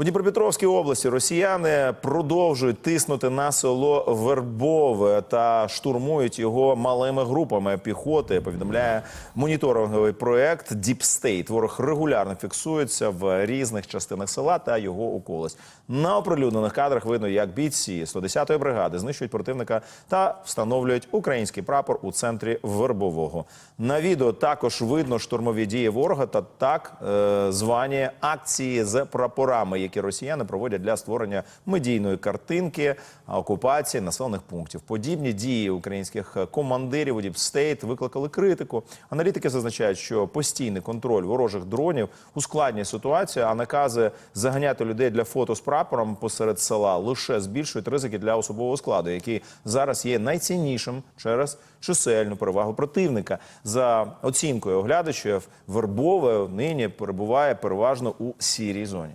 У Дніпропетровській області росіяни продовжують тиснути на село Вербове та штурмують його малими групами піхоти. Повідомляє моніторинговий проект State. Ворог регулярно фіксується в різних частинах села та його околиць. На оприлюднених кадрах видно, як бійці 110-ї бригади знищують противника та встановлюють український прапор у центрі Вербового. На відео також видно штурмові дії ворога та так е, звані акції з прапорами, які росіяни проводять для створення медійної картинки окупації населених пунктів. Подібні дії українських командирів у Діпстейт викликали критику. Аналітики зазначають, що постійний контроль ворожих дронів ускладнює ситуацію, а накази заганяти людей для фото з прапором посеред села лише збільшують ризики для особового складу, який зараз є найціннішим через чисельну перевагу противника. За оцінкою оглядачів, Вербове нині перебуває переважно у сірій зоні.